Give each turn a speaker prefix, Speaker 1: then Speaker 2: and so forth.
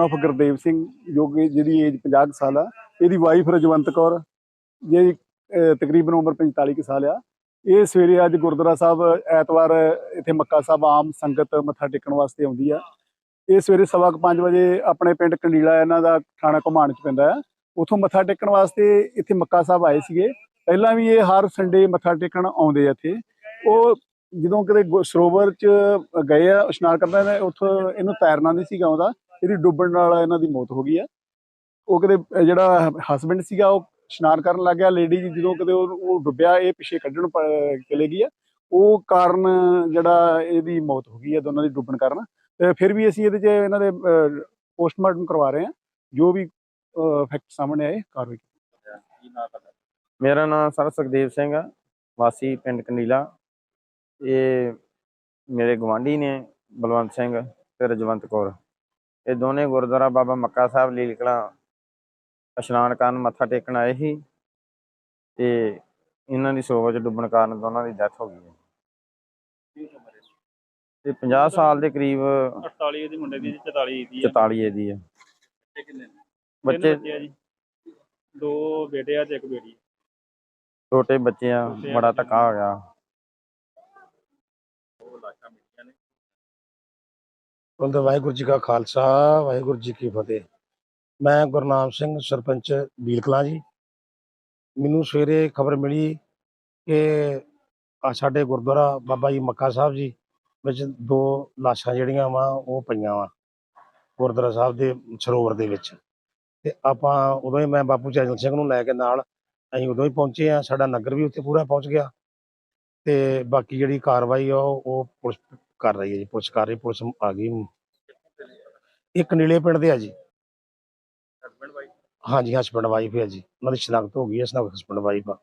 Speaker 1: Of Gurdev Singh ਜੋ ਕਿ ਜਿਹਦੀ ਏਜ 50 ਕੁ ਸਾਲ ਆ, ਇਹਦੀ ਵਾਈਫ ਰਜਵੰਤ ਕੌਰ ਜਿਹਦੀ ਤਕਰੀਬਨ ਉਮਰ 45 ਕੁ ਸਾਲ ਆ। ਇਹ ਸਵੇਰੇ ਅੱਜ ਗੁਰਦੁਆਰਾ ਸਾਹਿਬ, ਐਤਵਾਰ ਇੱਥੇ ਮੱਕਾ ਸਾਹਿਬ ਆਮ ਸੰਗਤ ਮੱਥਾ ਟੇਕਣ ਵਾਸਤੇ ਆਉਂਦੀ ਆ। ਇਹ ਸਵੇਰੇ ਸਵਾ ਕੁ ਪੰਜ ਵਜੇ ਆਪਣੇ ਪਿੰਡ ਕੰਡੀਲਾ ਇਹਨਾਂ ਦਾ ਥਾਣਾ ਘੁਮਾਣ ਚ ਪੈਂਦਾ ਆ। ਉਥੋਂ ਮੱਥਾ ਟੇਕਣ ਵਾਸਤੇ ਇੱਥੇ ਮੱਕਾ ਸਾਹਿਬ ਆਏ ਸੀਗੇ। ਪਹਿਲਾਂ ਵੀ ਇਹ ਹਰ ਸੰਡੇ ਮੱਥਾ ਟੇਕਣ ਆਉਂਦੇ ਆ ਇੱਥੇ। ਉਹ ਜਦੋਂ ਕਿਤੇ ਗੁ- ਸਰੋਵਰ ਚ ਗਏ ਆ, ਇਸ਼ਨਾਨ ਕਰਦਾ ਨੇ ਉੱਥੋਂ ਇਹਨੂੰ ਤੈਰਨਾ ਨਹੀਂ ਸੀਗਾ ਆਉਂਦਾ। ਇਹਦੀ ਡੁੱਬਣ ਨਾਲ ਇਹਨਾਂ ਦੀ ਮੌਤ ਹੋ ਗਈ ਆ। ਉਹ ਕਦੇ ਜਿਹੜਾ ਹਸਬੰਡ ਸੀਗਾ, ਉਹ ਇਸ਼ਨਾਨ ਕਰਨ ਲੱਗ ਗਿਆ। ਲੇਡੀ ਜਦੋਂ ਕਦੇ ਉਹ ਡੁੱਬਿਆ, ਇਹ ਪਿੱਛੇ ਕੱਢਣ ਪ- ਚਲੇ ਗਈ ਆ। ਉਹ ਕਾਰਨ ਜਿਹੜਾ ਇਹਦੀ ਮੌਤ ਹੋ ਗਈ ਹੈ ਦੋਨਾਂ ਦੀ ਡੁੱਬਣ ਕਾਰਨ। ਫਿਰ ਵੀ ਅਸੀਂ ਇਹਦੇ 'ਚ ਇਹਨਾਂ ਦੇ ਪੋਸਟਮਾਰਟਮ ਕਰਵਾ ਰਹੇ ਹਾਂ ਜੋ ਵੀ ਫੈਕਟ ਸਾਹਮਣੇ ਆਏ, ਕਾਰਵਾਈ
Speaker 2: ਮੇਰਾ ਨਾਮ ਸਰ ਸੁਖਦੇਵ ਸਿੰਘ ਆ, ਵਾਸੀ ਪਿੰਡ ਕੰਡੀਲਾ ਇਹ ਮੇਰੇ ਗਵਾਂਢੀ ਨੇ, ਬਲਵੰਤ ਸਿੰਘ ਤੇ ਰਜਵੰਤ ਕੌਰ। ਇਹ ਦੋਨੇ ਗੁਰਦੁਆਰਾ ਬਾਬਾ ਮੱਕਾ ਸਾਹਿਬ ਲੀਲ ਕਲਾਂ ਇਸ਼ਨਾਨ ਕਰਨ ਮੱਥਾ ਟੇਕਣ ਆਏ ਸੀ ਤੇ ਇਹਨਾਂ ਦੀ ਸੋਵਾ ਚ ਡੁੱਬਣ ਕਾਰਨ ਦੋਨਾਂ ਦੀ ਡੈਥ ਹੋ ਗਈ ਹੈ। ਤੇ 50 ਸਾਲ ਦੇ ਕਰੀਬ
Speaker 3: 48 ਦੀ ਮੁੰਡੇ ਦੀ ਜੀ, 44 ਦੀ ਆ
Speaker 2: 44 ਇਹਦੀ ਹੈ।
Speaker 3: ਬੱਚੇ? ਦੋ ਬੇਟੇ ਆ ਤੇ ਇੱਕ ਬੇਟੀ
Speaker 2: ਛੋਟੇ ਬੱਚੇ ਆ। ਬੜਾ। ਧੱਕਾ ਹੋ ਗਿਆ
Speaker 3: ਉਹ ਲਾਸ਼ਾਂ ਮਿਲੀਆਂ ਨੇ
Speaker 4: ਬੋਲਦੇ ਵਾਹਿਗੁਰੂ ਜੀ ਕਾ ਖਾਲਸਾ, ਵਾਹਿਗੁਰੂ ਜੀ ਕੀ ਫਤਿਹ। ਮੈਂ ਗੁਰਨਾਮ ਸਿੰਘ, ਸਰਪੰਚ ਬੀਲਕਲਾਂ ਜੀ। ਮੈਨੂੰ ਸਵੇਰੇ ਖਬਰ ਮਿਲੀ ਕਿ ਆ ਸਾਡੇ ਗੁਰਦੁਆਰਾ ਬਾਬਾ ਜੀ ਮੱਕਾ ਸਾਹਿਬ ਜੀ ਵਿੱਚ ਦੋ ਲਾਸ਼ਾਂ ਜਿਹੜੀਆਂ ਵਾ, ਉਹ ਪਈਆਂ ਵਾ, ਗੁਰਦੁਆਰਾ ਸਾਹਿਬ ਦੇ ਸਰੋਵਰ ਦੇ ਵਿੱਚ। ਤੇ ਆਪਾਂ ਉਦੋਂ ਹੀ ਮੈਂ ਬਾਪੂ ਚੈਨਲ ਸਿੰਘ ਨੂੰ ਲੈ ਕੇ ਨਾਲ ਅਸੀਂ ਉਦੋਂ ਹੀ ਪਹੁੰਚੇ ਆ ਸਾਡਾ ਨਗਰ ਵੀ ਉੱਥੇ ਪੂਰਾ ਪਹੁੰਚ ਗਿਆ। ਤੇ ਬਾਕੀ ਜਿਹੜੀ ਕਾਰਵਾਈ ਆ ਉਹ ਉਹ ਪੁਲਿਸ ਕਰ ਰਹੀ ਹੈ ਜੀ ਪੁਲਿਸ ਕਰ ਰਹੀ ਪੁਲਿਸ ਆ ਗਈ। ਇੱਕ ਨੀਲੇ ਪਿੰਡ ਦੇ ਆ ਜੀ।
Speaker 3: ਹਸਬੰਡ ਵਾਈਫ
Speaker 4: ਹਾਂਜੀ ਹਸਬੰਡ ਵਾਈਫ ਹੈ ਜੀ। ਉਹਨਾਂ ਦੀ ਸ਼ਨਾਖਤ ਹੋ ਗਈ ਹੈ ਹਸਬੰਡ ਵਾਈਫ ਆ।